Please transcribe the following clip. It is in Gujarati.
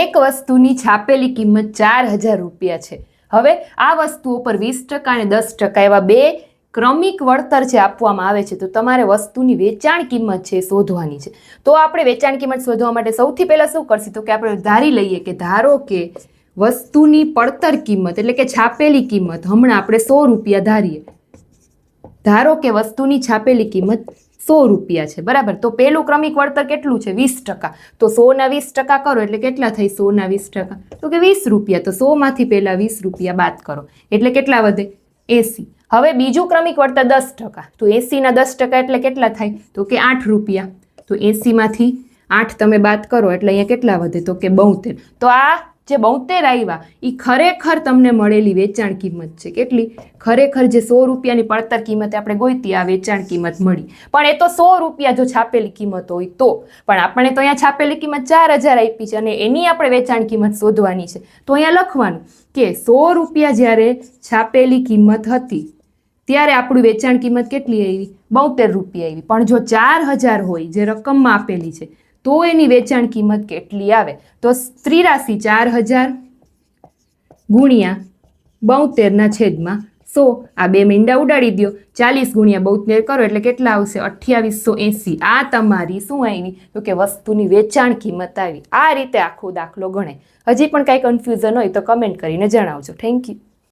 એક વસ્તુની છાપેલી કિંમત ચાર હજાર રૂપિયા છે. હવે આ વસ્તુઓ પર વીસ ટકા અને દસ ટકા એવા બે ક્રમિક વળતર જે આપવામાં આવે છે, તો તમારે વસ્તુની વેચાણ કિંમત છે શોધવાની છે. તો આપણે વેચાણ કિંમત શોધવા માટે સૌથી પહેલાં શું કરશું? તો કે આપણે ધારી લઈએ કે ધારો કે વસ્તુની પડતર કિંમત, એટલે કે છાપેલી કિંમત, હમણાં આપણે સો રૂપિયા ધારીએ. ધારો કે વસ્તુની છાપેલી કિંમત સો રૂપિયા છે, બરાબર? તો પહેલું ક્રમિક વળતર કેટલું છે? વીસ ટકા. તો સોના વીસ ટકા કરો એટલે કેટલા થઈ? સોના વીસ ટકા. તો કે વીસ રૂપિયા. તો સોમાંથી પહેલાં વીસ રૂપિયા બાદ કરો. એટલે કેટલા વધે? એસી. હવે બીજું ક્રમિક વળતર દસ ટકા. તો એસીના દસ ટકા એટલે કેટલા થાય? તો કે આઠ રૂપિયા. તો એસીમાંથી આઠ તમે બાદ કરો એટલે અહીંયા કેટલા વધે? તો કે બોતેર. તો આ જે બોતેર આવ્યા એ ખરેખર તમને મળેલી વેચાણ કિંમત છે. કેટલી? ખરેખર જે સો રૂપિયાની પડતર કિંમતે આપણે ગોઈતી, આ વેચાણ કિંમત મળી. પણ એ તો સો રૂપિયા જો છાપેલી કિંમત હોય તો. પણ આપણે તો અહીંયા છાપેલી કિંમત ચાર હજાર આપી છે અને એની આપણે વેચાણ કિંમત શોધવાની છે. તો અહીંયા લખવાનું કે સો રૂપિયા જ્યારે છાપેલી કિંમત હતી, ત્યારે આપણું વેચાણ કિંમત કેટલી આવી? બોતેર રૂપિયા આવી. પણ જો ચાર હજાર હોય, જે રકમમાં આપેલી છે તો એની વેચાણ કિંમત કેટલી આવે? તો ત્રિરાશી ચાર હજાર ગુણ્યા બોતેરના છેદમાં સો. આ બે મીંડા ઉડાડી દો ચાલીસ ગુણ્યા બોતેર કરો એટલે કેટલા આવશે? અઠ્યાવીસો એંસી. આ તમારી શું આવી તો કે વસ્તુની વેચાણ કિંમત આવી. આ રીતે આખો દાખલો ગણે હજી પણ કાંઈ કન્ફ્યુઝન હોય તો કમેન્ટ કરીને જણાવજો. Thank you